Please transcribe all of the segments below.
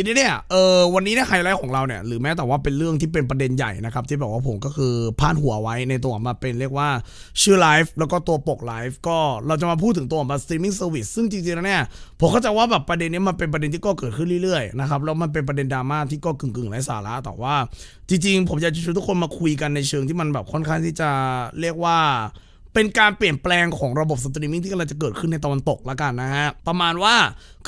ทีนี้เนี่ยเออวันนี้นี่ยไฮไลท์ของเราเนี่ยหรือแม้แต่ว่าเป็นเรื่องที่เป็นประเด็นใหญ่นะครับ ที่แบบว่าผมก็คือพาดหัวไว้ในตัวมาเป็นเรียกว่าชื่อไลฟ์แล้วก็ตัวปกไลฟ์ก็เราจะมาพูดถึงตัวมาสตรีมมิ่งเซอร์วิสซึ่งจริงๆแล้วเนี่ยผมเข้าใจว่าแบบประเด็นนี้มันเป็นประเด็นที่ก็เกิดขึ้นเรื่อยๆนะครับแล้วมันเป็นประเด็นดราม่าที่ก็กึ่งๆไร้สาระแต่ว่า จริง ๆ ผมอยากจะชวนทุกคนมาคุยกันในเชิงที่มันแบบค่อนข้างที่จะเรียกว่า เป็นการเปลี่ยนแปลงของระบบสตรีมมิ่งที่กำลังจะเกิดขึ้นในตะวันตกแล้วกันนะฮะ ประมาณว่า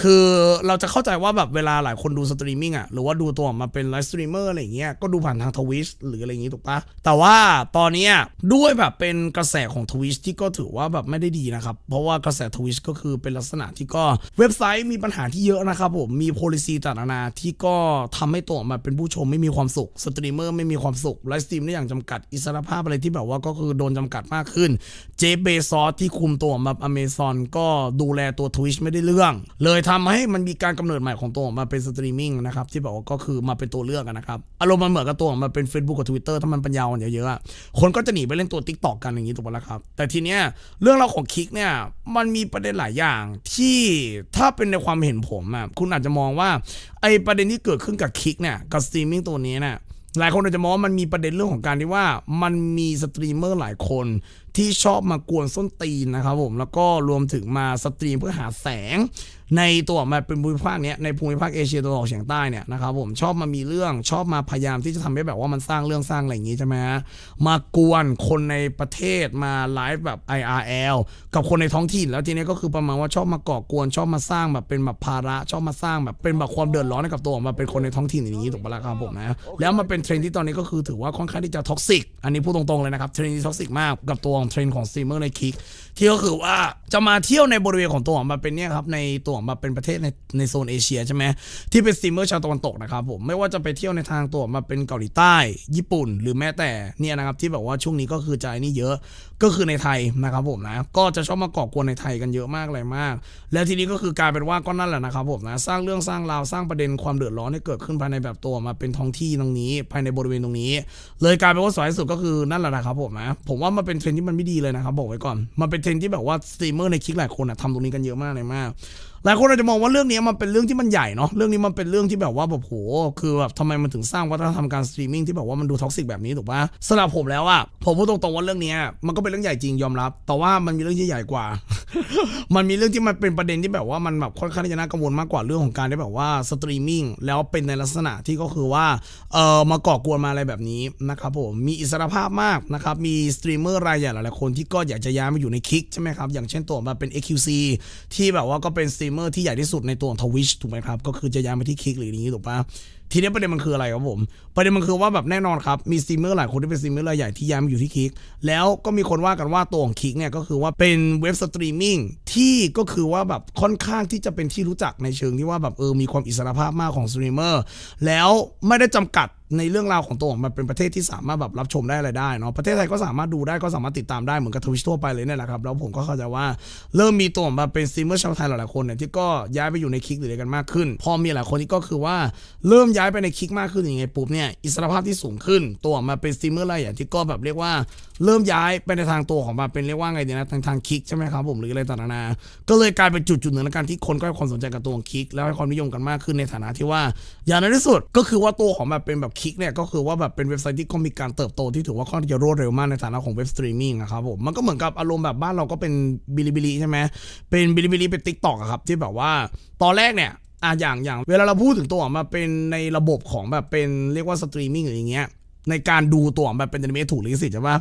คือเราจะเข้าใจว่าแบบเวลาหลายคนดูสตรีมมิ่งอะหรือว่าดูตัวมาเป็นไลฟ์สตรีมเมอร์อะไรอย่างเงี้ยก็ดูผ่านทางทวิชหรืออะไรอย่างงี้ถูกปะแต่ว่าตอนนี้ด้วยแบบเป็นกระแสของทวิชที่ก็ถือว่าแบบไม่ได้ดีนะครับ เพราะว่ากระแสทวิชก็คือเป็นลักษณะที่ก็เว็บไซต์มีปัญหาที่เยอะนะครับผมมี policy ต่างๆนาที่ก็ทำให้ตัวมาเป็นผู้ชมไม่มีความสุขสตรีมเมอร์ไม่มีความสุขไลฟ์สตรีมได้อย่างจำกัดอิสรภาพอะไรที่แบบว่าก็คือโดนจำกัดมากขึ้นเจฟเบซอสที่คุมตัวมาอเมซอนก็ดูแลตัว Twitch ไม่ได้เรื่อง เลยทำให้มันมีการกำเนิดใหม่ของตัวมาเป็นสตรีมมิ่งนะครับ ที่แบบว่าก็คือมาเป็นตัวเลือกอะนะครับ อารมณ์มันเหมือนกับตัวออกมาเป็น Facebook กับ Twitter ถ้ามันปัญญาอ่อนเยอะๆ คนก็จะหนีไปเล่นตัว Tik t o อกกันอย่างนี้ถูกไหมล่ะครับ แต่ทีเนี้ยเรื่องราวของคิกเนี่ยมันมีประเด็นหลายอย่างที่ถ้าเป็นในความเห็นผมอะคุณอาจจะมองว่าไอประเด็นที่เกิดขึ้นกับคิกเนี่ยกับสตรีมมิ่งตัวนี้เนี่ยหลายคนอาจจะมองว่ามันมีประเด็นเรื่องของการที่ว่า มันมีสตรีมเมอร์หลายคนที่ชอบมากวนส้นตีนนะครับผมแล้วก็รวมถึงมาสตรีมเพื่อหาแสง ในตัวมาเป็นภูมิภาคเนี้ยในภูมิภาคเอเชียตะวันออกเฉียงใต้เนี่ยนะครับผมชอบมามีเรื่องชอบมาพยายามที่จะทำให้แบบว่ามันสร้างเรื่องสร้างอะไรอย่างงี้ใช่ไหมฮะมากวนคนในประเทศมาไลฟ์แบบ IRL กับคนในท้องถิ่นแล้วทีนี้ก็คือประมาณว่าชอบมาก่อกวน ชอบมาสร้างแบบเป็นแบบภาระชอบมาสร้างแบบเป็นแบบความเดือดร้อนให้กับตัวมาเป็นคนในท้องถิ่นอย่างนี้ถูกปะล่ะครับผมนะแล้วมันเป็นเทรนด์ที่ตอนนี้ก็คือถือว่าค่อนข้างที่จะท็อกซิกอันนี้พูดตรงๆเลยนะครับเทรนด์ที่ท็อกซิกมากกับตัวของเทรนด์ของสตรีมเมอร์ในคิก ที่ก็คือว่าจะมาเที่ยวในบริเวณของตัวของมาเป็นเนี่ยครับในตัวของมาเป็นประเทศในในโซนเอเชียใช่ไหมที่เป็นสตรีมเมอร์ชาวตะวันตกนะครับผมไม่ว่าจะไปเที่ยวในทางตัวมาเป็นเกาหลีใต้ ญี่ปุ่น หรือแม้แต่เนี่ยนะครับที่แบบว่าช่วงนี้ก็คือจะไอ้นี่เยอะก็คือในไทยนะครับผมนะก็จะชอบมาก่อกวนในไทยกันเยอะมากอะไรมาก แล้วทีนี้ก็คือกลายเป็นว่าก็นั่นแหละนะครับผมนะสร้างเรื่องสร้างราวสร้างประเด็นความเดือดร้อนให้เกิดขึ้นภายในแบบตัวมาเป็นท้องที่ตรงนี้ ภายในบริเวณตรงนี้ เลยกลายเป็นว่าสวยสุดก็คือนั่นแหละนะครับผมนะผมว่ามันเป็นเทรนด์ที่มันไม่ดีเลยนะครับบอกไว้ก่อนมันเป็นเทรนที่แบบว่าสตรีมเมอร์ในคลิกหลายคนอะทำตรงนี้กันเยอะมากเลยมาก หลายคนอาจจะมองว่าเรื่องนี้มันเป็นเรื่องที่มันใหญ่เนาะเรื่องนี้มันเป็นเรื่องที่แบบว่าแบบโหคือแบบทำไมมันถึงสร้างวัฒนธรรมการสตรีมมิ่งที่แบบว่ามันดูท็อกซิกแบบนี้ถูกปะสำหรับผมแล้วอะผมพูดตรงๆว่าเรื่องนี้มันก็เป็นเรื่องใหญ่จริงยอมรับ แต่ว่ามันมีเรื่องที่ใหญ่กว่า มันมีเรื่องที่มันเป็นประเด็นที่แบบว่ามันแบบค่อนข้างที่จะน่ากังวลมากกว่าเรื่องของการที่แบบว่าสตรีมมิ่งแล้วเป็นในลักษณะที่ก็คือว่าเออมาก่อกวนมาอะไรแบบนี้นะครับผมมีอิสรภาพมากนะครับมีสตรีมเมอร์รายใหญ่หลายๆคนที่ก็อยากจะย้ายมาอยู่ในคิกใช่ไหมครับอย่างเช่นตัวมาเป็น AQC ที่แบบว่าก็เป็นสตรีเมอร์ที่ใหญ่ที่สุดในตัวของทวิชถูกไหมครับ ก็คือจะย้ายมาที่คิกหรืออย่างนี้ถูกปะทีนี้ประเด็นมันคืออะไรครับผม ประเด็นมันคือว่าแบบแน่นอนครับ มีสตรีมเมอร์หลายคนที่เป็นสตรีมเมอร์รายใหญ่ที่ย้ายมาอยู่ที่คิก แล้วก็มีคนว่ากันว่าตัวของคิกเนี่ยก็คือว่าเป็นเว็บสตรีมมิ่งที่ก็คือว่าแบบค่อนข้างที่จะเป็นที่รู้จักในเชิงที่ว่าแบบเออมีความอิสระภาพมากของสตรีมเมอร์แล้วไม่ได้จำกัด ในเรื่องราวของตัวของมันเป็นประเทศที่สามารถแบบรับชมได้อะไรได้เนาะประเทศไทยก็สามารถดูได้ก็สามารถติดตามได้เหมือนกับทวิชทั่วไปเลยเนี่ยแหละครับแล้วผมก็เข้าใจว่าเริ่มมีตัวของมาเป็นสตรีมเมอร์ชาวไทยหลายๆคนเนี่ยที่ก็ย้ายไปอยู่ในคิกหรืออะไรกันมากขึ้น พอมีหลายคนที่ก็คือว่าเริ่มย้ายไปในคิกมากขึ้นอย่างไงปุ๊บเนี่ยอิสรภาพที่สูงขึ้น ตัวมาเป็นสตรีมเมอร์รายใหญ่ที่ก็แบบเรียกว่าเริ่มย้ายไปในทางตัวของมาเป็นเรียกว่าไงดีนะทางทางคิกใช่ไหมครับผมหรืออะไรต่างๆนาก็เลยกลายเป็นจุดจุดหนึ่งในการที่คนก็ให้ความสนใจกับตัวของคิกแล้วให้ความนิยมกันมากขึ้นในฐานะที่ว่า อย่างในที่สุดก็คือว่าตัวของแบบเป็นแบบคิกเนี่ยก็คือว่าแบบเป็นเว็บไซต์ที่ก็มีการเติบโตที่ถือว่าค่อนจะรวดเร็วมากในฐานะของเว็บสตรีมมิ่งนะครับผมมันก็เหมือนกับอารมณ์แบบบ้านเราก็เป็นบิลิบิลิใช่ไหมเป็นบิลิบิลิเป็นติ๊กต็อกครับที่แบบว่าตอนแรกเนี่ยอะอย่างอย่างเวลาเราพูดถึงตัวมาเป็นในระบบของแบบเป็นเรียกว่าสตรีมมิ่งหรืออย่างเงี้ยในการดูตัวแบบเป็นอนิเมะถูกลิขสิทธิ์ใช่ปะ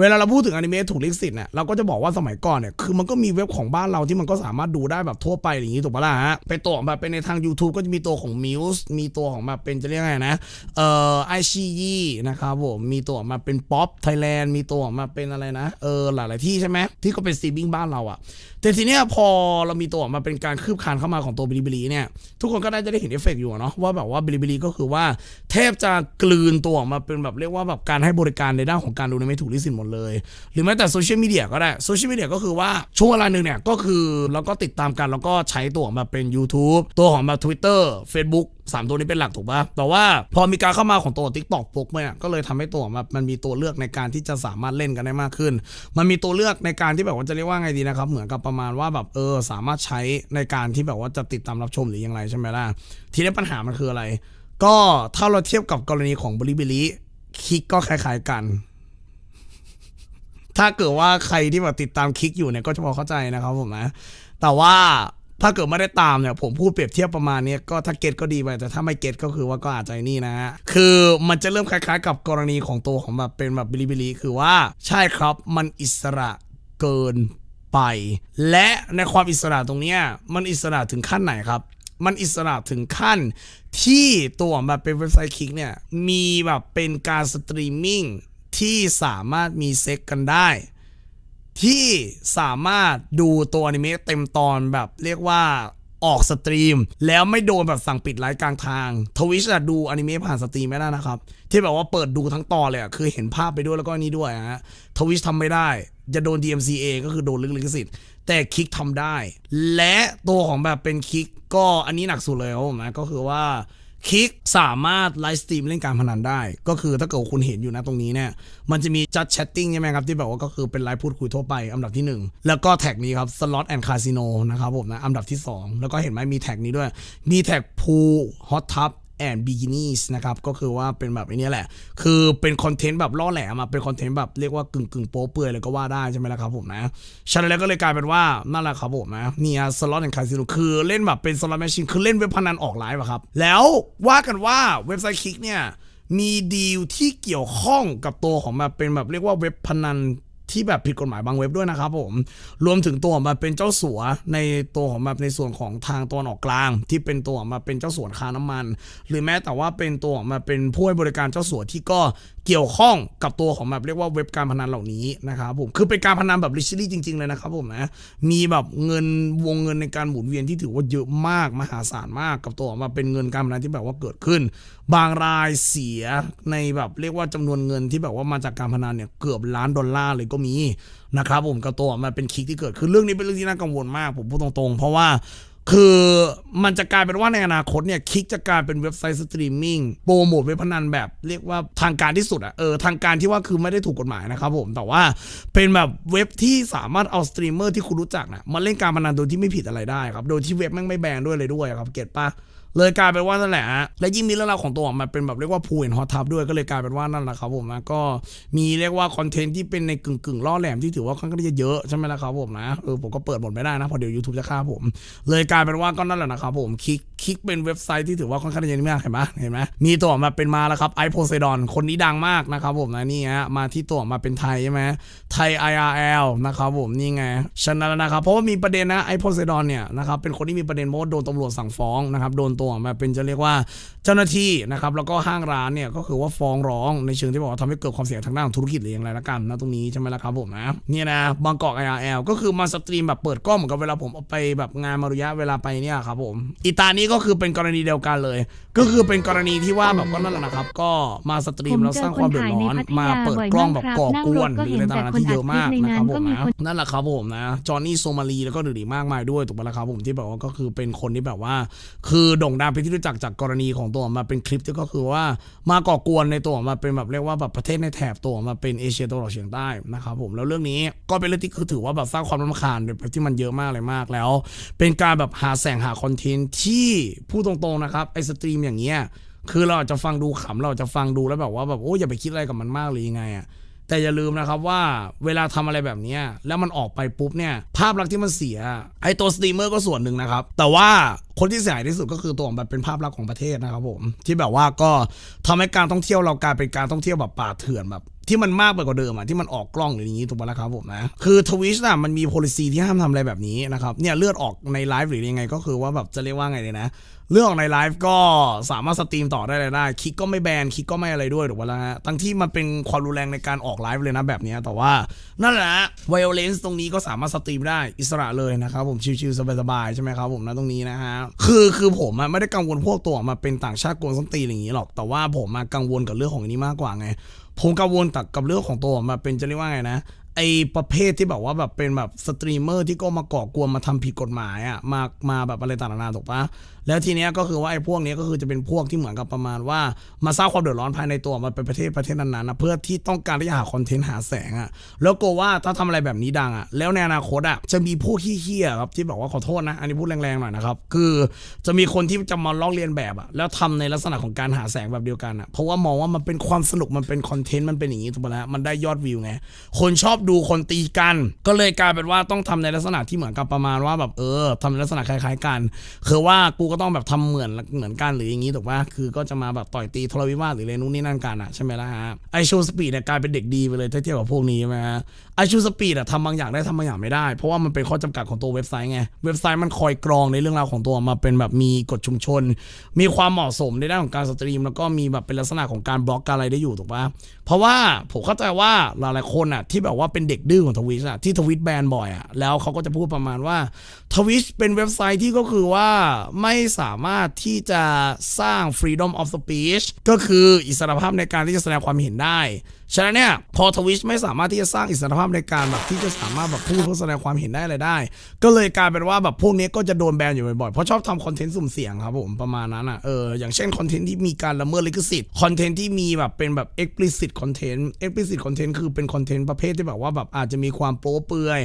เวลาเราพูดถึงอนิเมะถูกลิขสิทธิ์เนี่ยเราก็จะบอกว่าสมัยก่อนเนี่ยคือมันก็มีเว็บของบ้านเราที่มันก็สามารถดูได้แบบทั่วไปอย่างนี้ถูกปะล่ะฮะไปตัวขอแบบเป็นในทาง YouTube ก็จะมีตัวของ Muse มีตัวของแบบเป็นจะเรียกไงนะเอ่อไอชียีนะครับผมมีตัวมาเป็นป๊อปไทยแลนด์มีตัวมาเป็นอะไรนะเออหลาย ๆ ที่ใช่ไหมที่ก็เป็นสตรีมมิ่งบ้านเราอะแต่ทีเนี้ยพอเรามีตัวมาเป็นการคืบคลานเข้ามาของตัวบิลิบิลีเนี่ยทุกคนก็น่าจะได้เห็นเอฟเฟกต์อยู่เนาะว่าแบบว่าบิลิบิลีก็คือว่าแทบจะกลืนตัวมาเป็นแบบเรียกว่าแบบการให้บริการในด้านของการดูในไม่ถูกลิขสิทธิ์หมดดเลย หรือแม้แต่โซเชียลมีเดียก็ได้โซเชียลมีเดียก็คือว่าช่วงเวลาหนึ่งเนี่ยก็คือเราก็ติดตามกันแล้วก็ใช้ตัวมาเป็น YouTube ตัวของมา Twitter Facebook สามตัวนี้เป็นหลักถูกปะแต่ว่าพอมีการเข้ามาของตัว TikTok ปุ๊บเนี่ย ก็เลยทำให้ตัวมันมีตัวเลือกในการที่จะสามารถเล่นกันได้มากขึ้น มันมีตัวเลือกในการที่แบบว่าจะเรียกว่าไงดีนะครับ เหมือนกับประมาณว่าแบบเออสามารถใช้ในการที่แบบว่าจะติดตามรับชมหรือยังไรใช่ไหมล่ะ ทีนี้ปัญหามันคืออะไร ก็ถ้าเราเทียบกับกรณีของบริบิลิคิกก็คล้ายๆกัน ถ้าเกิดว่าใครที่แบบติดตามคลิกอยู่เนี่ยก็จะพอเข้าใจนะครับผมนะ แต่ว่าถ้าเกิดไม่ได้ตามเนี่ยผมพูดเปรียบเทียบประมาณนี้ก็ถ้าเก็ตก็ดีไปแต่ถ้าไม่เก็ตก็คือว่าก็อาจจะนี่นะฮะคือมันจะเริ่มคล้ายๆ กับกรณีของตัวของแบบเป็นแบบบิลิบิลิคือว่าใช่ครับมันอิสระเกินไป และในความอิสระตรงเนี้ยมันอิสระถึงขั้นไหนครับ มันอิสระถึงขั้นที่ตัวแบบเป็นเว็บไซต์คลิกเนี่ยมีแบบเป็นการสตรีมมิ่ง ที่สามารถมีเซ็กกันได้ ที่สามารถดูตัวอนิเมะเต็มตอนแบบเรียกว่าออกสตรีม แล้วไม่โดนแบบสั่งปิดไลฟ์กลางทางทวิชอะดูอนิเมะผ่านสตรีมไม่ได้นะครับ ที่แบบว่าเปิดดูทั้งตอนเลยอะคือเห็นภาพไปด้วยแล้วก็นี้ด้วยฮะทวิชทำไม่ได้ จะโดน DMCA ก็คือโดนลิขสิทธิ์แต่คิกทำได้ และตัวของแบบเป็นคิกก็อันนี้หนักสุดเลยครับผมนะก็คือว่า คลิกสามารถไลฟ์สตรีมเล่นการพนันได้ ก็คือถ้าเกิดคุณเห็นอยู่นะตรงนี้เนี่ย มันจะมีจัดแชทติ้งใช่ไหมครับ ที่แบบว่าก็คือเป็นไลฟ์พูดคุยทั่วไปอันดับที่ 1 แล้วก็แท็กนี้ครับสล็อตแอนด์คาสิโนนะครับผมนะอันดับที่ 2 แล้วก็เห็นไหมมีแท็กนี้ด้วย มีแท็กพูฮอตทับ แอนด์บิกินี่นะครับก็คือว่าเป็นแบบนี้แหละ คือเป็นคอนเทนต์แบบล่อแหลมอะเป็นคอนเทนต์แบบเรียกว่ากึ่งกึ่งโป๊เปื่อยเลยก็ว่าได้ใช่ไหมล่ะครับผมนะฉะนั้นแล้วก็เลยกลายเป็นว่านั่นแหละครับผมนะเนี่ยสล็อตแอนด์คาสิโนคือเล่นแบบเป็นสล็อตแมชชีนคือเล่นเว็บพนันออกไลฟ์อะครับ แล้วว่ากันว่าเว็บไซต์คลิกเนี่ยมีดีลที่เกี่ยวข้องกับตัวของแบบเป็นแบบเรียกว่าเว็บพนัน ที่แบบผิดกฎหมายบางเว็บด้วยนะครับผม รวมถึงตัวมาเป็นเจ้าสัวในตัวของแบบในส่วนของทางตะวันออกกลาง ที่เป็นตัวมาเป็นเจ้าสัวคาน้ำมัน หรือแม้แต่ว่าเป็นตัวมาเป็นผู้ให้บริการเจ้าสัวที่ก็ เกี่ยวข้องกับตัวของแบบเรียกว่าเว็บการพนันเหล่านี้นะครับผมคือเป็นการพนันแบบลิชลี่จริง ๆ เลยนะครับผมนะมีแบบเงินวงเงินในการหมุนเวียนที่ถือว่าเยอะมากมหาศาลมากกับตัวมาเป็นเงินการพนันที่แบบว่าเกิดขึ้น บางรายเสียในแบบเรียกว่าจำนวนเงินที่แบบว่ามาจากการพนันเนี่ยเกือบล้านดอลลาร์เลยก็มีนะครับผมกับตัวมันเป็นคลิกที่เกิดขึ้นเรื่องนี้เป็นเรื่องที่น่ากังวลมากผมพูดตรงๆ เพราะว่า คือมันจะกลายเป็นว่าในอนาคตเนี่ยคิกจะกลายเป็นเว็บไซต์สตรีมมิ่งโปรโมทเว็บพนันแบบเรียกว่าทางการที่สุดอะเออทางการที่ว่าคือไม่ได้ถูกกฎหมายนะครับผมแต่ว่าเป็นแบบเว็บที่สามารถเอาสตรีมเมอร์ที่คุณรู้จักนะมาเล่นการพนันโดยที่ไม่ผิดอะไรได้ครับโดยที่เว็บแม่งไม่แบนด้วยเลยด้วยครับเก็ตปะ เลยกลายเป็นว่านั่นแหละฮะและยิ่งมีเรื่องราวของตัวออกมาเป็นแบบเรียกว่าพูเห็นฮอตทับด้วยก็เลยกลายเป็นว่านั่นแหละครับผมนะก็มีเรียกว่าคอนเทนต์ที่เป็นในกึ่งกึ่งล่อแหลมที่ถือว่าค่อนข้างจะเยอะใช่ไหมล่ะครับผมนะเออผมก็เปิดหมดไม่ได้นะพอเดี๋ยว YouTube จะฆ่าผม เลยกลายเป็นว่าก็นั่นแหละนะครับผมคลิกคลิกเป็นเว็บไซต์ที่ถือว่าค่อนข้างจะมากเห็นไหมเห็นไหมมีตัวมาเป็นมาแล้วครับไอโพไซดอนคนนี้ดังมากนะครับผมนะนี่ฮะมาที่ตัวมาเป็นไทยใช่ไหมไทย IRL นะครับผมนี่ไงฉะนั้นนะครับเพราะว่ามีประเด็นนะไอโพไซดอนเนี่ยนะครับเป็นคนที่มีประเด็นเพราะว่าโดนตำรวจสั่งฟ้องนะครับโดนตัวมาเป็นจะเรียกว่าเจ้าหน้าที่นะครับแล้วก็ห้างร้านเนี่ยก็คือว่าฟ้องร้องในเชิงที่บอกว่าทำให้เกิดความเสียหายทางด้านของธุรกิจหรืออย่างไรละกันนะตรงนี้ใช่ไหมล่ะครับผมนะนี่นะบางกอก IRL ก็คือมาสตรีมแบบเปิดกล้องเหมือนกับเวลาผมไปแบบงานมารุยะเวลาไปเนี่ยครับผมอีตานี้ก็คือเป็นกรณีเดียวกันเลย ก็คือเป็นกรณีที่ว่าแบบก็นั่นแหละนะครับ ก็มาสตรีมแล้วสร้างความเดือดร้อนมาเปิดกล้องแบบก่อกวนหรืออะไรต่างๆที่เยอะมากนะครับผมนะนั่นแหละครับผมนะจอห์นนี่โซมาลีแล้วก็อื่นๆมากมายด้วยถูกไหมล่ะครับผมที่แบบว่าก็คือเป็นคนที่แบบว่า คือโด่งดังเป็นที่รู้จักจากกรณีของตัวมาเป็นคลิปที่ก็คือว่ามาก่อกวนในตัวมาเป็นแบบเรียกว่าแบบประเทศในแถบตัวมาเป็นเอเชียตะวันออกเฉียงใต้นะครับผมแล้วเรื่องนี้ก็เป็นเรื่องที่คือถือว่าแบบสร้างความรำคาญแบบที่มันเยอะมากเลยมากแล้ว เป็นการแบบหาแสงหาคอนเทนต์ที่พูดตรงๆนะครับไอสตรีมอย่างเงี้ยคือเราอาจจะฟังดูขำเราจะฟังดูแล้วแบบว่าแบบโอ้ยอย่าไปคิดอะไรกับมันมากเลยยังไงอะแต่อย่าลืมนะครับว่าเวลาทำอะไรแบบนี้แล้วมันออกไปปุ๊บเนี่ย ภาพลักษณ์ที่มันเสีย ไอ้ตัวสตรีมเมอร์ก็ส่วนหนึ่งนะครับ แต่ว่า คนที่เสียหายที่สุดก็คือตัวแบบเป็นภาพลักษณ์ของประเทศนะครับผม ที่แบบว่าก็ทำให้การท่องเที่ยวเรากลายเป็นการท่องเที่ยวแบบป่าเถื่อนแบบที่มันมากไปกว่าเดิมอะที่มันออกกล้องหรืออย่างนี้ถูกไหมล่ะครับผมนะคือทวิชน่ะมันมี policy ที่ห้ามทำอะไรแบบนี้นะครับเนี่ยเลือดออกในไลฟ์หรือยังไงก็คือว่าแบบจะเรียกว่าไงเลยนะ เรื่องของในไลฟ์ก็สามารถสตรีมต่อได้เลยได้คลิกก็ไม่แบนคลิกก็ไม่อะไรด้วยถูกปะล่ะทั้งที่มันเป็นความรุนแรงในการออกไลฟ์เลยนะแบบนี้แต่ว่านั่นแหละไวโอเลนซ์ตรงนี้ก็สามารถสตรีมได้อิสระเลยนะครับผมชิวๆสบายๆใช่ไหมครับผมนะตรงนี้นะฮะคือคือผมอะไม่ได้กังวลพวกตัวมาเป็นต่างชาติกวนส้นตีนอย่างนี้หรอก แต่ว่าผมมากังวลกับเรื่องของอันนี้มากกว่าไง ผมกังวลแต่กับเรื่องของตัวมาเป็นจะเรียกว่าไงนะไอประเภทที่แบบว่าแบบเป็นแบบสตรีมเมอร์ที่ก็มาก่อกวนมาทำผิดกฎหมายอะมามาแบบอะไรต่างๆนานาถูกปะ แล้วทีเนี้ยก็คือว่าไอ้พวกเนี้ยก็คือจะเป็นพวกที่เหมือนกับประมาณว่ามาสร้างความเดือดร้อนภายในตัวมันเป็นประเทศประเทศนั้นๆนะเพื่อที่ต้องการที่จะหาคอนเทนต์หาแสงอะแล้วกลัวว่าถ้าทำอะไรแบบนี้ดังอะแล้วในอนาคตอะจะมีพวกขี้เหี้ยๆครับที่บอกว่าขอโทษนะ อันนี้พูดแรงๆหน่อยนะครับคือจะมีคนที่จะมาลอกเลียนแบบอะแล้วทำในลักษณะของการหาแสงแบบเดียวกันอะเพราะว่ามองว่ามันเป็นความสนุกมันเป็นคอนเทนต์มันเป็นอย่างนี้ถูกปะแล้วมันได้ยอดวิวไงคนชอบดูคนตีกัน ก็เลยกลายเป็นว่าต้องทำในลักษณะที่เหมือนกับประมาณว่าแบบเออทำในลักษณะคล้าย ๆ กัน คือว่ากูก็ต้องแบบทำเหมือนเหมือนกันหรืออย่างนี้ถูกปะคือก็จะมาแบบต่อยตีทรวิวาทหรืออะไรนู่นนี่นั่นกันอะใช่ไหมล่ะฮะไอชูสปีดเนี่ยกลายเป็นเด็กดีไปเลยถ้าเทียบกับพวกนี้ใช่ไหมฮะไอชูสปีดอะทำบางอย่างได้ทำบางอย่างไม่ได้ เพราะว่ามันเป็นข้อจำกัดของตัวเว็บไซต์ไงเว็บไซต์มันคอยกรองในเรื่องราวของตัวมาเป็นแบบมีกฎชุมชน มีความเหมาะสมในด้านของการสตรีม แล้วก็มีแบบเป็นลักษณะของการบล็อกการอะไรได้อยู่ถูกปะเพราะว่าผมเข้าใจว่าหลายๆคนอะที่แบบว่าเป็นเด็กดื้อของทวิชอะที่ทวิตแบนบ่อยอะแล้วเขาก็จะพูดประมาณว่าทวิชเป็นเว็บไซต์ที่ก็คือว่าไม่สามารถที่จะสร้าง freedom of speech ก็คืออิสรภาพในการที่จะแสดงความเห็นได้ ฉะนั้นเนี่ยพอทวิชไม่สามารถที่จะสร้างอิสรภาพในการแบบที่จะสามารถแบบพูดเพื่อแสดงความเห็นได้อะไรได้ ก็เลยกลายเป็นว่าแบบพวกนี้ก็จะโดนแบนอยู่บ่อยๆเพราะชอบทำคอนเทนต์สุ่มเสี่ยงครับผมประมาณนั้นอะเอออย่างเช่นคอนเทนต์ที่มีการละเมิดลิขสิทธิ์คอนเทนต์ที่มีแบบเป็นแบบ explicit content explicit content คือเป็นคอนเทนต์ประเภทที่แบบว่าแบบอาจจะมีความโป๊เปลือย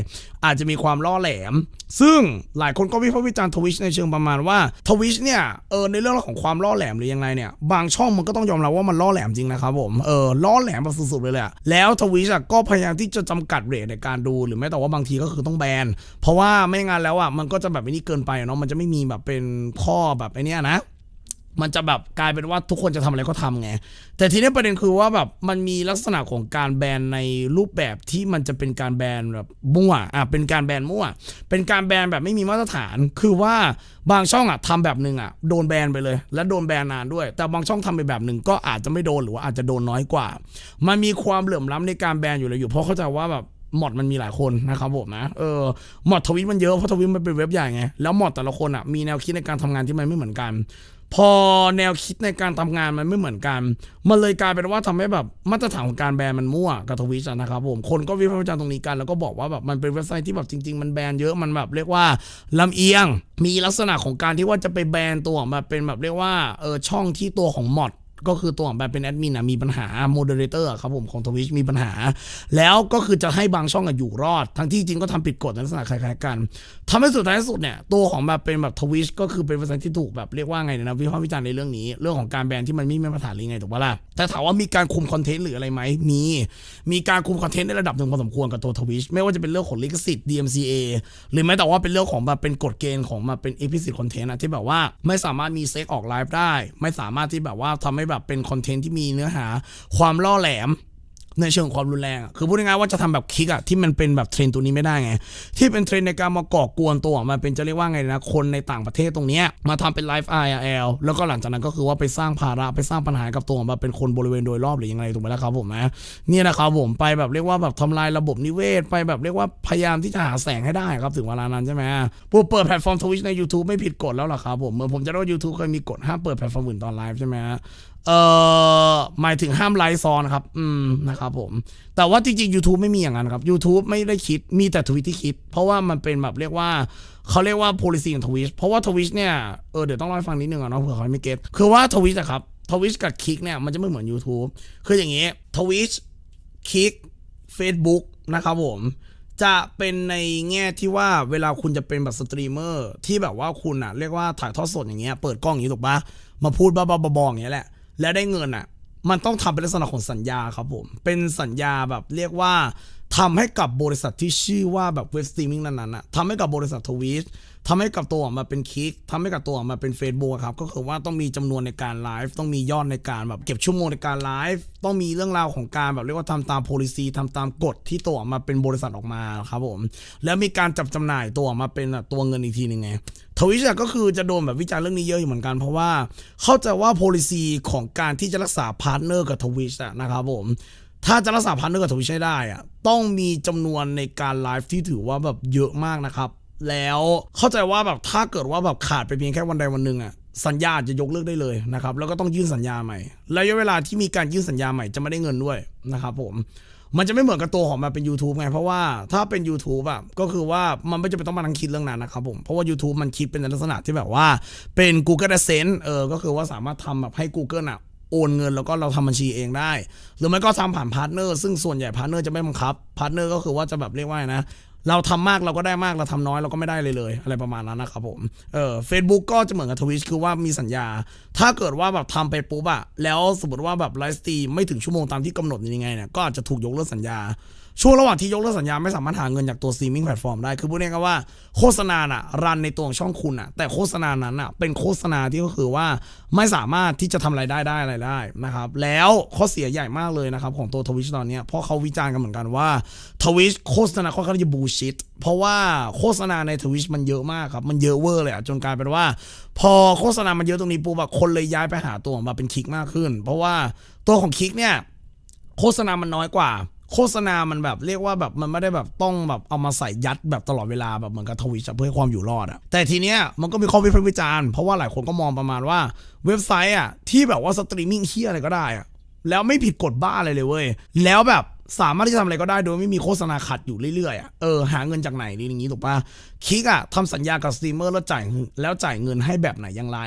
อาจจะมีความล่อแหลม ซึ่งหลายคนก็วิพากษ์วิจารณ์ทวิชในเชิงประมาณว่าทวิชเนี่ยเออในเรื่องของความล่อแหลมหรือยังไงเนี่ยบางช่องมันก็ต้องยอมรับว่ามันล่อแหลมจริงนะครับผมเออล่อแหลมแบบสุดๆเลยแหละแล้วทวิชก็พยายามที่จะจำกัดเรทในการดูหรือแม้แต่ว่าบางทีก็คือต้องแบน เพราะว่าไม่งั้นแล้วอะมันก็จะแบบนี้เกินไปเนาะมันจะไม่มีแบบเป็นข้อแบบไอ้นี่นะ มันจะแบบกลายเป็นว่าทุกคนจะทำอะไรก็ทำไง แต่ทีนี้ประเด็นคือว่าแบบมันมีลักษณะของการแบนในรูปแบบที่มันจะเป็นการแบนแบบมั่วอะเป็นการแบนมั่ว เป็นการแบนแบบไม่มีมาตรฐาน คือว่าบางช่องอะทำแบบหนึ่งอะโดนแบนไปเลย และโดนแบนนานด้วย แต่บางช่องทำไปแบบหนึ่งก็อาจจะไม่โดนหรือว่าอาจจะโดนน้อยกว่า มันมีความเหลื่อมล้ำในการแบนอยู่เลยอยู่เพราะเข้าใจว่าแบบมอดมันมีหลายคนนะครับผมนะ เออมอดทวิตมันเยอะเพราะทวิตมันเป็นเว็บใหญ่ไง แล้วมอดแต่ละคนอะมีแนวคิดในการทำงานที่มันไม่เหมือนกัน พอแนวคิดในการทำงานมันไม่เหมือนกัน มันเลยกลายเป็นว่าทำให้แบบมาตรฐานของการแบนมันมั่วกับทวิชนะครับผม คนก็วิพากษ์วิจารณ์ตรงนี้กัน แล้วก็บอกว่าแบบมันเป็นเว็บไซต์ที่แบบจริง ๆ มันแบนเยอะ มันแบบเรียกว่าลำเอียง มีลักษณะของการที่ว่าจะไปแบนตัวแบบเป็นแบบเรียกว่าเออช่องที่ตัวของมอด ก็คือตัวของแบบเป็นแอดมินอะมีปัญหาโมเดเลเตอร์ครับผมของทวิชมีปัญหา แล้วก็คือจะให้บางช่องอะอยู่รอด ทั้งที่จริงก็ทำผิดกฎในลักษณะคล้ายๆกันทำให้สุดท้ายสุดเนี่ยตัวของแบบเป็นแบบทวิชก็คือเป็นว็บไซต์ที่ถูกแบบเรียกว่าไงนะวิพากษ์วิจารณ์ในเรื่องนี้ เรื่องของการแบนที่มันไม่มีมาตรฐานหรือไงถูกปะล่ะแต่ถามว่ามีการคุมคอนเทนต์หรืออะไรไหมมีมีการคุมคอนเทนต์ในระดับหนึ่งพอสมควรกับตัวทวิชไม่ว่าจะเป็นเรื่องของลิขสิทธิ์ DMCA หรือแม้แต่ว่าเป็นเรื่องของแบบเป็นกฎเกณฑ์ของมาเป็น explicit content อะที่แบบว่าไม่สามารถมีเซ็กออกไลฟ์ได้ ไม่สามารถที่แบบว่าทำให้แบบเป็นคอนเทนต์ที่มีเนื้อหาความล่อแหลมในเชิงความรุนแรงคือพูดง่ายๆว่าจะทำแบบคลิกอะที่มันเป็นแบบเทรนตัวนี้ไม่ได้ไง ที่เป็นเทรนในการมาก่อกวนตัวมันเป็นจะเรียกว่าไงนะ คนในต่างประเทศตรงเนี้ยมาทำเป็นไลฟ์ IRL แล้วก็หลังจากนั้นก็คือว่าไปสร้างภาระไปสร้างปัญหากับตัวมาเป็นคนบริเวณโดยรอบหรือยังไงถูกไหมล่ะครับผมนะเนี่ยนะครับผมไปแบบเรียกว่าแบบทำลายระบบนิเวศ ไปแบบเรียกว่าพยายามที่จะหาแสงให้ได้ครับถึงเวลานั้นใช่ไหมพวกเปิดแพลตฟอร์มทวิชใน YouTube ไม่ผิดกฎแล้วหรอครับผมเหมื่อนผมจะได้ว่า YouTube เคยมีกฎห้ามเปิดแพลตฟอร์มอื่นตอนไลฟ์ใช่ไหมฮะ เอ่อหมายถึงห้ามไลฟ์ซ้อนครับ อืมนะครับผม แต่ว่าจริงๆ YouTube ไม่มีอย่างนั้นครับ YouTube ไม่ได้คิดมีแต่ทวิตที่คิด เพราะว่ามันเป็นแบบเรียกว่าเขาเรียกว่า policy ของทวิชเพราะว่าทวิชเนี่ยเออเดี๋ยวต้องเล่าให้ฟังนิดนึงอะเนาะเผื่อเขาไม่เก็ตคือว่าทวิชอะครับทวิชกับคลิกเนี่ยมันจะไม่เหมือน YouTube คืออย่างงี้ทวิชคลิก Facebook นะครับผม จะเป็นในแง่ที่ว่าเวลาคุณจะเป็นแบบสตรีมเมอร์ที่แบบว่าคุณอะเรียกว่าถ่ายทอดสดอย่างเงี้ยเปิดกล้องอย่างนี้ถูกปะมาพูดบ้าๆบอๆอย่างเงี้ยแหละ และได้เงินอะมันต้องทำเป็นลักษณะของสัญญาครับผม เป็นสัญญาแบบเรียกว่าทำให้กับบริษัทที่ชื่อว่าแบบเว็บสตรีมมิ่งนั้นๆอะทำให้กับบริษัททวิช ทำให้กับตัวออกมาเป็นคลิกทำให้กับตัวออกมาเป็น Facebook ครับ ก็คือว่าต้องมีจำนวนในการไลฟ์ต้องมียอดในการแบบเก็บชั่วโมงในการไลฟ์ต้องมีเรื่องราวของการแบบเรียกว่าทำตาม policy ทำตามกฎที่ตัวออกมาเป็นบริษัทออกมาครับผมแล้วมีการจับจำหน่ายตัวออกมาเป็นตัวเงินอีกทีหนึ่งไงทวิชก็คือจะโดนแบบวิจารณ์เรื่องนี้เยอะอยู่เหมือนกันเพราะว่าเข้าใจว่า policy ของการที่จะรักษาพาร์ทเนอร์กับทวิชนะครับผมถ้าจะรักษาพาร์ทเนอร์กับทวิชให้ได้อะต้องมีจำนวนในการไลฟ์ที่ถือว่าแบบเยอะมากนะครับ แล้วเข้าใจว่าแบบถ้าเกิดว่าแบบขาดไปเพียงแค่วันใดวันหนึ่งอะสัญญาจะยกเลิกได้เลยนะครับแล้วก็ต้องยื่นสัญญาใหม่ระยะเวลาที่มีการยื่นสัญญาใหม่จะไม่ได้เงินด้วยนะครับผมมันจะไม่เหมือนกับตัวของมันเป็น YouTube ไง เพราะว่าถ้าเป็น YouTube อะก็คือว่ามันไม่จำเป็นต้องมานั่งคิดเรื่องนั้นนะครับผม เพราะว่า YouTube มันคิดเป็นในลักษณะที่แบบว่าเป็น Google AdSense เออก็คือว่าสามารถทำแบบให้ Google อะโอนเงินแล้วก็เราทำบัญชีเองได้ หรือไม่ก็ทำผ่านพาร์ทเนอร์ซึ่งส่วนใหญ่พาร์ทเนอร์จะไม่บังคับพาร์ทเนอร์ก็คือว่าจะแบบเรียกว่านะ เราทำมากเราก็ได้มากเราทำน้อยเราก็ไม่ได้เลยเลย อะไรประมาณนั้นนะครับผมเออเฟซบุ๊กก็จะเหมือนกับทวิชคือว่ามีสัญญา ถ้าเกิดว่าแบบทำไปปุ๊บอะแล้วสมมติว่าแบบไลฟ์สตรีมไม่ถึงชั่วโมงตามที่กำหนดยังไงเนี่ยก็อาจจะถูกยกเลิกสัญญา ช่วงระหว่างที่ยกเลิกสัญญาไม่สามารถหาเงินจากตัวสตรีมิ่งแพลตฟอร์มได้ คือพูดง่ายๆว่าโฆษณาน่ะรันในตัวของช่องคุณอะแต่โฆษณานั้นอะเป็นโฆษณาที่ก็คือว่าไม่สามารถที่จะทำรายได้ได้อะไรได้นะครับ แล้วข้อเสียใหญ่มากเลยนะครับ ของตัวทวิชตอนนี้เพราะเขาวิจารณ์กันเหมือนกันว่าทวิชโฆษณาค่อนข้างจะบูชิตเพราะว่าโฆษณาในทวิชมันเยอะมากครับมันเยอะเวอร์เลยอะจนกลายเป็นว่า พอโฆษณามันเยอะตรงนี้ปุ๊บคนเลยย้ายไปหาตัวมาเป็นคลิกมากขึ้น เพราะว่าตัวของคลิกเนี่ยโฆษณามันน้อยกว่า โฆษณามันแบบเรียกว่าแบบมันไม่ได้แบบต้องแบบเอามาใส่ยัดแบบตลอดเวลาแบบเหมือนกับทวิชเพื่อความอยู่รอดอะแต่ทีเนี้ยมันก็มีข้อวิพากษ์วิจารณ์เพราะว่าหลายคนก็มองประมาณว่าเว็บไซต์อะที่แบบว่าสตรีมมิ่งเฮียอะไรก็ได้อะแล้วไม่ผิดกฎบ้าอะไรเลยเว้ยแล้วแบบ สามารถที่จะทำอะไรก็ได้โดยไม่มีโฆษณาขัดอยู่เรื่อยๆอะเออหาเงินจากไหนนี่อย่างนี้ถูกปะคลิกอะทำสัญญากับสตรีมเมอร์แล้วจ่ายแล้วจ่ายเงินให้แบบไหนอย่างไร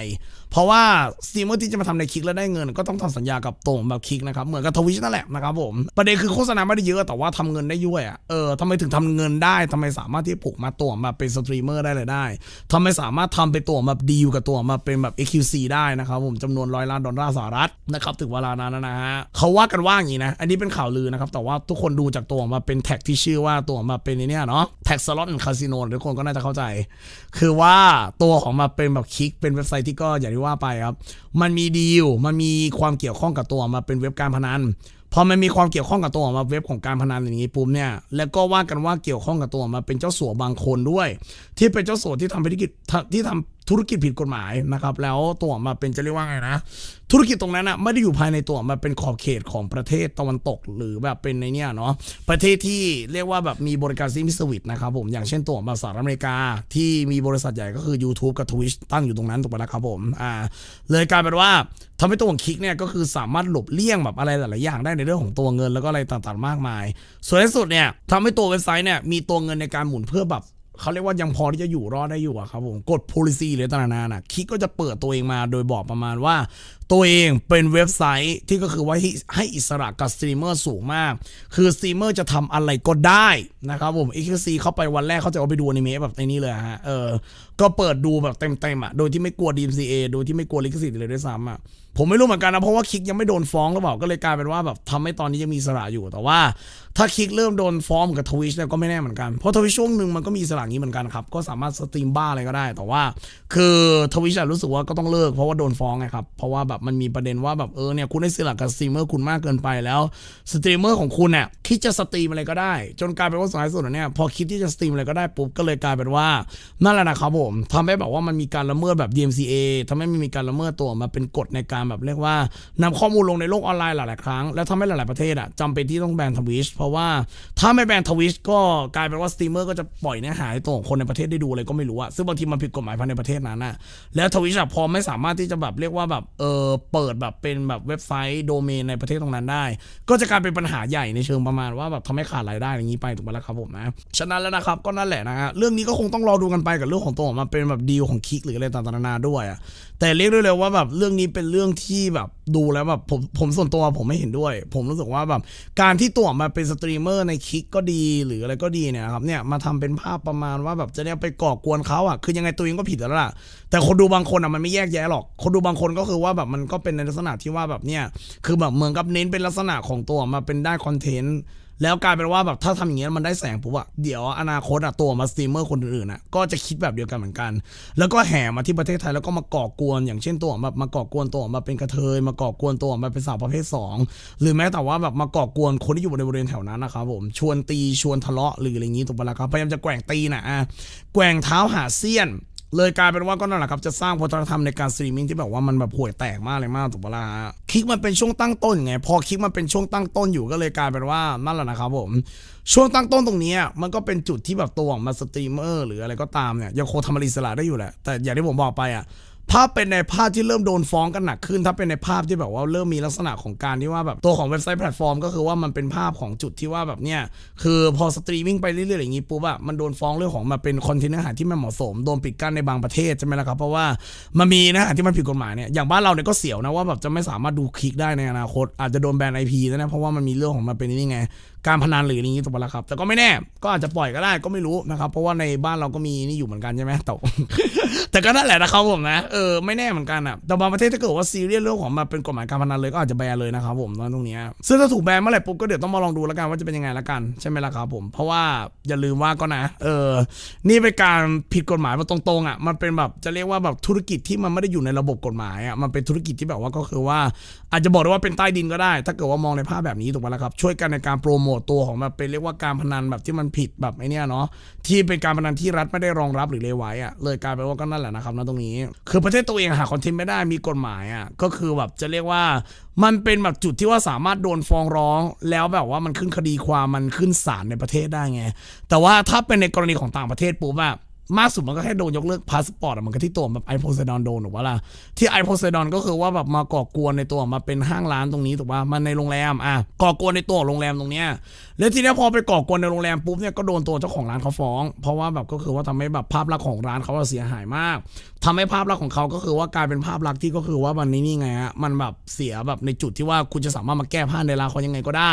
เพราะว่าสตรีมเมอร์ที่จะมาทำในคลิกแล้วได้เงิน ก็ต้องทำสัญญากับต่งแบบคลิกนะครับเหมือนกับทวิชนั่นแหละนะครับผมประเด็นคือโฆษณาไม่ได้เยอะแต่ว่าทำเงินได้ด้วยอะเออทำไมถึงทำเงินได้ทำไมสามารถที่ผูกมาตัวมาเป็นสตรีมเมอร์ได้เลยได้ทำไมสามารถทำไปตัวแบบดีลกับตัวมาเป็นแบบ AQC ได้นะครับผมจำนวนร้อยล้านดอลลาร์สหรัฐนะครับถึงเวลานั้นแล้วนะฮะเขาว่ากันว่าอย่างนี้นะอันนี้เป็นข่าวลือนะครับแต่ว่าทุกคนดูจากตัวมาเป็นแท็กที่ชื่อว่าตัวมาเป็นเนี่ยเนาะแท็กสล็อตคาสิโนทุกคนก็น่าจะเข้าใจ คือว่าตัวของมาเป็นแบบคลิกเป็นเว็บไซต์ที่ก็อย่างที่ว่าไปครับ มันมีดีลมันมีความเกี่ยวข้องกับตัวมาเป็นเว็บการพนันพอมันมีความเกี่ยวข้องกับตัวมาเว็บของการพนันอย่างนี้ปุ๊บเนี่ยแล้วก็ว่ากันว่าเกี่ยวข้องกับตัวมาเป็นเจ้าสัวบางคนด้วย ที่เป็นเจ้าสัวที่ทำธุรกิจที่ทำ ธุรกิจผิดกฎหมายนะครับ แล้วตัวมาเป็นจะเรียกว่าไงนะ ธุรกิจตรงนั้นอะไม่ได้อยู่ภายในตัวมาเป็นขอบเขตของประเทศตะวันตก หรือแบบเป็นในเนี้ยเนาะประเทศที่เรียกว่าแบบมีบริการซิมสวิตนะครับผมอย่างเช่นตัวมาสหรัฐอเมริกา ที่มีบริษัทใหญ่ก็คือ YouTube กับ Twitch ตั้งอยู่ตรงนั้นถูกไหมล่ะครับผมอ่าเลยกลายเป็นว่าทำให้ตัวของคลิกเนี่ยก็คือสามารถหลบเลี่ยงแบบอะไรหลาย ๆ อย่างได้ในเรื่องของตัวเงินแล้วก็อะไรต่าง ๆ มากมาย ส่วนที่สุดเนี่ยทำให้ตัวเว็บไซต์เนี่ยมีตัวเงินในการหมุนเพื่อแบบ เขาเรียกว่ายังพอที่จะอยู่รอดได้อยู่อะครับผมกฎ policy หรือต่างๆนานาน่ะคิกก็จะเปิดตัวเองมาโดยบอกประมาณว่า ตัวเองเป็นเว็บไซต์ที่ก็คือว่าให้ให้อิสระกับสตรีมเมอร์สูงมาก คือสตรีมเมอร์จะทำอะไรก็ได้นะครับผม XQC เข้าไปวันแรกเขาจะเอาไปดูอนิเมะแบบในนี้เลยฮะ เออ ก็เปิดดูแบบเต็มๆอะ โดยที่ไม่กลัว DMCA โดยที่ไม่กลัวลิขสิทธิ์เลยด้วยซ้ำอะ ผมไม่รู้เหมือนกันนะ เพราะว่าคิกยังไม่โดนฟ้องหรือเปล่า ก็เลยกลายเป็นว่าแบบทำให้ตอนนี้ยังมีอิสระอยู่ แต่ว่าถ้าคลิกเริ่มโดนฟ้องกับทวิชเนี่ยก็ไม่แน่เหมือนกัน เพราะทวิชช่วงหนึ่งมันก็มีอิสระนี้เหมือนกันครับ ก็สามารถสตรีมบ้าอะไรก็ได้ แต่ว่า คือทวิชรู้สึกว่าก็ต้องเลิกเพราะว่าโดนฟ้องไงครับ เพราะว่าแบบมันมีประเด็นว่าแบบเออเนี่ยคุณได้อิสระกับสตรีมเมอร์คุณมากเกินไปแล้วสตรีมเมอร์ของคุณเนี่ยคิดจะสตรีมอะไรก็ได้ จนกลายเป็นว่าสุดท้ายสุดเนี่ยพอคิดที่จะสตรีมอะไรก็ได้ปุ๊บก็เลยกลายเป็นว่านั่นแหละนะครับผมทำให้แบบว่ามันมีการละเมิดแบบ DMCA ทำให้มันมีการละเมิดตัวมาเป็นกฎในการแบบเรียกว่านำข้อมูลลงในโลกออนไลน์หลายๆครั้งแล้วทำให้หลายๆประเทศอะจำเป็นที่ต้องแบนทวิชเพราะว่าถ้าไม่แบนทวิชก็กลายเป็นว่าสตรีมเมอร์ก็จะปล่อยเนื้อหาให้ตัวของคนในประเทศได้ดูอะไรก็ไม่รู้อะซึ่งบางทีมันผิดกฎหมายภายในประเทศนั้นนะแล้วทวิชอะพอไม่สามารถที่จะแบบเรียกว่าแบบเออเปิดแบบเป็นแบบเว็บไซต์โดเมนในประเทศตรงนั้นได้ ก็จะกลายเป็นปัญหาใหญ่ในเชิงประมาณว่าแบบทำให้ขาดรายได้อย่างนี้ไปถูกไหมล่ะครับผมนะฉะนั้นแล้วนะครับก็นั่นแหละนะฮะเรื่องนี้ก็คงต้องรอดูกันไปกับเรื่องของตัวออกมาเป็นแบบดีลของคิกหรืออะไรต่างๆนานาด้วยอะแต่เรียกได้เลยว่าแบบเรื่องนี้เป็นเรื่องที่แบบ ดูแล้วแบบผมผมส่วนตัวผมไม่เห็นด้วย ผมรู้สึกว่าแบบการที่ตัวมาเป็นสตรีมเมอร์ในคลิกก็ดีหรืออะไรก็ดีเนี่ยครับเนี่ยมาทำเป็นภาพประมาณว่าแบบจะเนี่ยไปก่อกวนเขาอะคือยังไงตัวเองก็ผิดแล้วล่ะแต่คนดูบางคนอะมันไม่แยกแยะหรอก คนดูบางคนก็คือว่าแบบมันก็เป็นในลักษณะที่ว่าแบบเนี่ยคือแบบเหมือนกับเน้นเป็นลักษณะของตัวมาเป็นได้คอนเทนต์ แล้วกลายเป็นว่าแบบถ้าทำอย่างเงี้ยมันได้แสงปุ๊บอะเดี๋ยวอนาคตอะตัวมาสตรีมเมอร์คนอื่นๆอะก็จะคิดแบบเดียวกันเหมือนกัน แล้วก็แห่มาที่ประเทศไทยแล้วก็มาก่อกวน อย่างเช่นตัวมามาก่อกวนตัวมาเป็นกระเทยมาก่อกวนตัวมาเป็นสาวประเภทสองหรือแม้แต่ว่าแบบมาก่อกวนคนที่อยู่ในบริเวณแถวนั้นนะครับผมชวนตีชวนทะเลาะหรืออะไรอย่างงี้ถูกปะล่ะครับพยายามจะแกว่งตีนะอะแกว่งเท้าหาเสี้ยน เลยกลายเป็นว่าก็นั่นแหละครับจะสร้างวัฒนธรรมในการสตรีมมิ่งที่แบบว่ามันแบบห่วยแตกมากเลยมากถูกปะล่ะฮะคลิกมันเป็นช่วงตั้งต้นไงพอคลิกมันเป็นช่วงตั้งต้นอยู่ก็เลยกลายเป็นว่านั่นแหละนะครับผมช่วงตั้งต้นตรงนี้มันก็เป็นจุดที่แบบตัวของมาสตรีมเมอร์หรืออะไรก็ตามเนี่ยยังคงทำมารอิสระได้อยู่แหละแต่อย่างที่ผมบอกไปอะ ถ้าเป็นในภาพที่เริ่มโดนฟ้องกันหนักขึ้น ถ้าเป็นในภาพที่แบบว่าเริ่มมีลักษณะของการที่ว่าแบบตัวของเว็บไซต์แพลตฟอร์มก็คือว่ามันเป็นภาพของจุดที่ว่าแบบเนี้ยคือพอสตรีมมิ่งไปเรื่อยๆอย่างงี้ปุ๊บอะมันโดนฟ้องเรื่องของมาเป็นคอนเทนต์เนื้อหาที่ไม่เหมาะสมโดนปิดกั้นในบางประเทศใช่ไหมล่ะครับเพราะว่ามันมีเนื้อหาที่มันผิดกฎหมายเนี่ยอย่างบ้านเราเนี่ยก็เสียวนะว่าแบบจะไม่สามารถดูคลิกได้ในอนาคตอาจจะโดนแบนไอพีนะเพราะว่ามันมีเรื่องของมันเป็นนี่ไง การพนันหรืออย่างนี้ถูกปะล่ะครับ แต่ก็ไม่แน่ก็อาจจะปล่อยก็ได้ก็ไม่รู้นะครับ เพราะว่าในบ้านเราก็มีนี่อยู่เหมือนกันใช่ไหมแต่แต่ก็นั่นแหละนะครับผมนะเออไม่แน่เหมือนกันอะแต่บางประเทศถ้าเกิดว่าซีเรียสเรื่องของมาเป็นกฎหมายการพนันเลยก็อาจจะแบนเลยนะครับผมตรงนี้ซึ่งถ้าถูกแบนเมื่อไหร่ปุ๊บก็เดี๋ยวต้องมาลองดูแล้วกันว่าจะเป็นยังไงล้วกันใช่ไหมล่ะครับผมเพราะว่าอย่าลืมว่าก็นะ เออ นี่เป็นการผิดกฎหมายมาตรงๆอะมันเป็นแบบจะเรียกว่าแบบธุรกิจที่มันไม่ได้อยู่ในระบบกฎหมายอะมันเป็นธุรกิจที่แบบว่าก็คือว่า อาจจะบอกได้ว่าเป็นใต้ดินก็ได้ ถ้าเกิดว่ามองในภาพแบบนี้ถูกไหมล่ะครับช่วยกันในการโปรโมตตัวของแบบเป็นเรียกว่าการพนันแบบที่มันผิดแบบไอเนี้ยเนาะที่เป็นการพนันที่รัฐไม่ได้รองรับหรือเลวไว้อะเลยกลายเป็นว่าก็นั่นแหละนะครับนะตรงนี้ คือประเทศตัวเองหาคอนเทนต์ไม่ได้มีกฎหมายอะก็คือแบบจะเรียกว่ามันเป็นแบบจุดที่ว่าสามารถโดนฟ้องร้อง แล้วแบบว่ามันขึ้นคดีความมันขึ้นศาลในประเทศได้ไง แต่ว่าถ้าเป็นในกรณีของต่างประเทศปุ๊บอะ มากสุดมันก็แค่โดนยกเลิกพาสปอร์ตอะมันก็ที่ตัวแบบไอโพไซดอนโดนถูกปะล่ะที่ไอโพไซดอนก็คือว่าแบบมาก่อกวนในตัวมาเป็นห้างร้านตรงนี้ถูกปะมันในโรงแรมอะก่อกวนในตัวโรงแรมตรงเนี้ยแล้วทีนี้พอไปก่อกวนในโรงแรมปุ๊บเนี่ยก็โดนตัวเจ้าของร้านเขาฟ้อง เพราะว่าแบบก็คือว่าทำให้แบบภาพลักษณ์ของร้านเขาเสียหายมากทำให้ภาพลักษณ์ของเขาก็คือว่ากลายเป็นภาพลักษณ์ที่ก็คือว่ามันนี่นี่ไงฮะมันแบบเสียแบบในจุดที่ว่าคุณจะสามารถมาแก้ผ้าในร้านเขายังไงก็ได้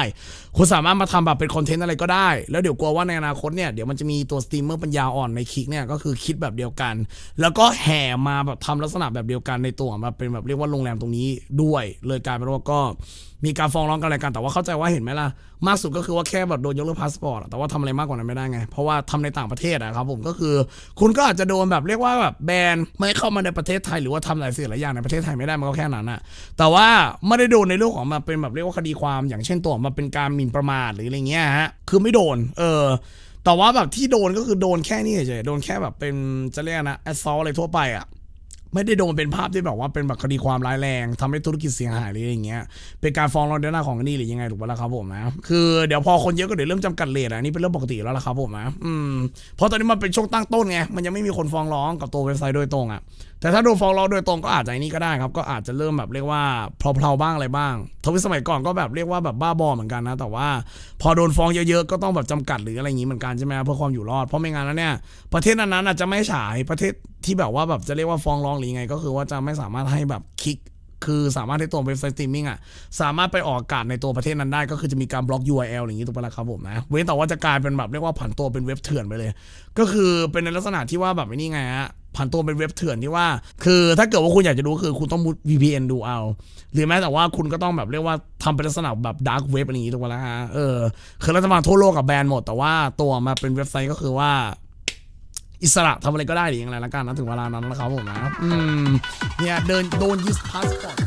คุณสามารถมาทำแบบเป็นคอนเทนต์อะไรก็ได้ แล้วเดี๋ยวกลัวว่าในอนาคตเนี่ยเดี๋ยวมันจะมีตัวสตรีมเมอร์ปัญญาอ่อนในคลิกเนี่ยก็คือคิดแบบเดียวกัน แล้วก็แห่มาแบบทำลักษณะแบบเดียวกันในตัวมาเป็นแบบเรียกว่าโรงแรมตรงนี้ด้วย เลยกลายเป็นว่าก็มีการฟ้องร้องกันอะไรกันแต่ว่าเข้าใจว่าเห็นไหมล่ะมากสุดก็คือว่าแค่แบบโดนยกเลิกพาสปอร์ตแต่ว่าทำอะไรมากกว่านั้นไม่ได้ไง เพราะว่าทำในต่างประเทศอะครับผมก็คือคุณก็อาจจะโดนแบบเรียกว่าแบบแบนไม่เข้ามาในประเทศไทยหรือว่าทำหลายสิ่งหลายอย่างในประเทศไทยไม่ได้มันก็แค่นั้นอะแต่ว่าไม่ได้โดนในเรื่องของมาเป็นแบบเรียกว่าคดีความ อย่างเช่นตัวมาเป็นการหมิ่นประมาทหรืออะไรเงี้ยฮะคือไม่โดน เออ แต่ว่าแบบที่โดนก็คือโดนแค่นี้เฉยๆโดนแค่แบบเป็นจะเรียกนะแอสซอลอะไรทั่วไปอะไม่ได้โดนเป็นภาพที่แบบว่าเป็นแบบคดีความร้ายแรงทำให้ธุรกิจเสียหายหรืออะไรอย่างเงี้ยเป็นการฟ้องร้องเดินหน้าของนี่หรือยังไงถูกปะล่ะครับผมนะคือเดี๋ยวพอคนเยอะก็เดี๋ยวเริ่มจำกัดเลทอะนี่เป็นเรื่องปกติแล้วล่ะครับผมนะอืมเพราะตอนนี้มันเป็นช่วงตั้งต้นไงมันยังไม่มีคนฟ้องร้องกับตัวเว็บไซต์โดยตรงอะ แต่ถ้าโดนฟ้องร้องโดยตรงก็อาจจะไอ้นี่ก็ได้ครับ ก็อาจจะเริ่มแบบเรียกว่าเพลาๆบ้างอะไรบ้างทวิตสมัยก่อนก็แบบเรียกว่าแบบบ้าบอเหมือนกันนะ แต่ว่าพอโดนฟ้องเยอะๆก็ต้องแบบจำกัดหรืออะไรอย่างนี้เหมือนกันใช่ไหมเพื่อความอยู่รอด เพราะไม่งั้นแล้วเนี่ยประเทศนั้นๆอาจจะไม่ฉายประเทศที่แบบว่าแบบจะเรียกว่าฟ้องร้องหรือไง ก็คือว่าจะไม่สามารถให้แบบคลิกคือสามารถให้ตัวเว็บไซต์สตรีมมิ่งอะสามารถไปออกอากาศในตัวประเทศนั้นได้ ก็คือจะมีการบล็อก URL อย่างนี้ถูกปะล่ะครับผมนะเว้นแต่ว่าจะกลายเป็นแบบเรียกว่าผันตัวเป็นเว็บเถื่อนไปเลย ก็คือเป็นในลักษณะที่ว่าแบบนี่ไงฮะ ผันตัวเป็นเว็บเถื่อนที่ว่า คือถ้าเกิดว่าคุณอยากจะดูคือคุณต้องมุด VPN ดูเอา หรือแม้แต่ว่าคุณก็ต้องแบบเรียกว่าทำเป็นลักษณะแบบดาร์กเว็บอะไรอย่างนี้ถูกปะล่ะฮะเออคือรัฐบาลทั่วโลกกับแบนหมด แต่ว่าตัวมาเป็นเว็บไซต์ก็คือว่าอิสระทำอะไรก็ได้หรือยังไงละกันนะถึงเวลานั้นแล้วครับผมนะอืมเนี่ยเดินโดนยึดพาสปอร์ต